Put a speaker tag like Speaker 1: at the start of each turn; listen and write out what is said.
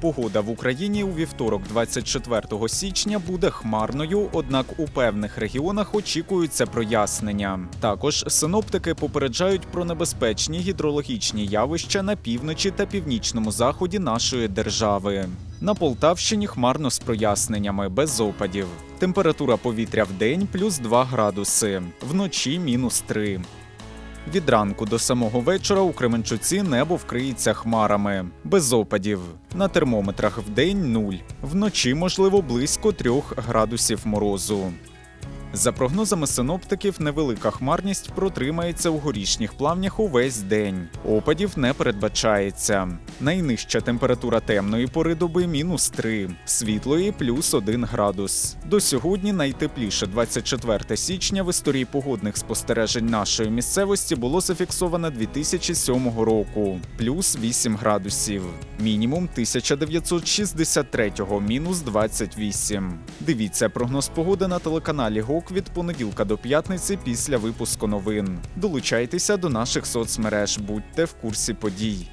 Speaker 1: Погода в Україні у вівторок, 24 січня, буде хмарною, однак у певних регіонах очікуються прояснення. Також синоптики попереджають про небезпечні гідрологічні явища на півночі та північному заході нашої держави. На Полтавщині хмарно з проясненнями, без опадів. Температура повітря в день плюс 2 градуси, вночі мінус 3. Від ранку до самого вечора у Кременчуці небо вкриється хмарами, без опадів. На термометрах вдень нуль, вночі, можливо, близько трьох градусів морозу. За прогнозами синоптиків, невелика хмарність протримається у горішніх плавнях увесь день. Опадів не передбачається. Найнижча температура темної пори доби мінус 3, світлої плюс 1 градус. До сьогодні найтепліше 24 січня в історії погодних спостережень нашої місцевості було зафіксовано 2007 року, плюс 8 градусів. Мінімум 1963-го, мінус 28. Дивіться прогноз погоди на телеканалі ГОК від понеділка до п'ятниці після випуску новин. Долучайтеся до наших соцмереж, будьте в курсі подій.